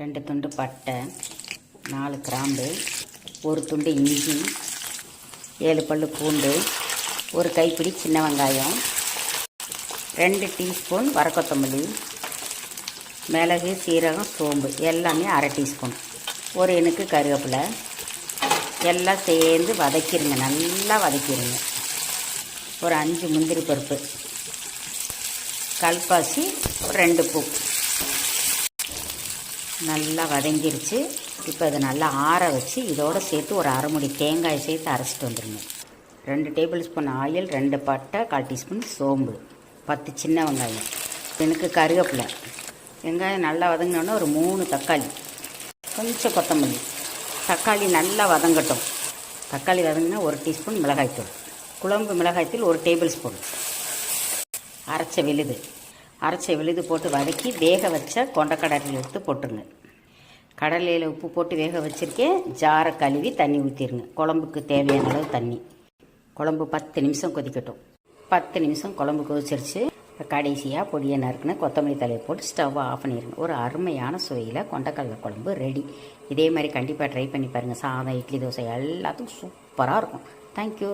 ரெண்டு துண்டு பட்டை நாலு கிராம்பு ஒரு துண்டு இஞ்சி ஏழு பல் பூண்டு ஒரு கைப்பிடி சின்ன வெங்காயம் ரெண்டு டீஸ்பூன் வரக்கொத்தமல்லி மிளகு சீரகம் சோம்பு எல்லாமே அரை டீஸ்பூன். ஒரு எனக்கு கருவேப்பிலை. எல்லாம் சேர்ந்து வதக்கிடுங்க நல்லா வதக்கிடுங்க ஒரு அஞ்சு முந்திரி பருப்பு. கல்பாசி ஒரு ரெண்டு பூ. நல்லா வதங்கிருச்சு. இப்போ இதை நல்லா ஆற வச்சு இதோடு சேர்த்து ஒரு அரைமுடி தேங்காய் சேர்த்து அரைச்சிட்டு வந்துடுங்க ரெண்டு டேபிள் ஸ்பூன் ஆயில் ரெண்டு பட்டை கால் டீஸ்பூன் சோம்பு. பத்து சின்ன வெங்காயம். எனக்கு கருவேப்பிலை. வெங்காயம் நல்லா வதங்கினோடனே ஒரு மூணு தக்காளி. கொஞ்சம் கொத்தமல்லி. தக்காளி நல்லா வதங்கட்டும். தக்காளி வதங்கினா ஒரு டீஸ்பூன் மிளகாய்த்தூள். குழம்பு மிளகாய்த்தூள் ஒரு டேபிள் ஸ்பூன். அரைச்ச விழுது. அரைச்சி விழுது போட்டு வதக்கி வேக வச்ச கொண்டக்கடலையில் எடுத்து போட்டுருங்க. கடலையில் உப்பு போட்டு வேக வச்சுருக்கேன் ஜாரை கழுவி தண்ணி ஊற்றிடுங்க குழம்புக்கு தேவையான அளவு தண்ணி. குழம்பு பத்து நிமிஷம் கொதிக்கட்டும். பத்து நிமிஷம் குழம்பு கொதிச்சிருச்சு. கடைசியாக பொடியை நறுக்குன்னு கொத்தமல்லி தலையை போட்டு ஸ்டவ்வை ஆஃப் பண்ணிடுங்க ஒரு அருமையான சுவையில் கொண்டக்கடலை குழம்பு ரெடி இதே மாதிரி கண்டிப்பாக ட்ரை பண்ணி பாருங்கள் சாதம் இட்லி தோசை எல்லாத்துக்கும் சூப்பராக இருக்கும். தேங்க்யூ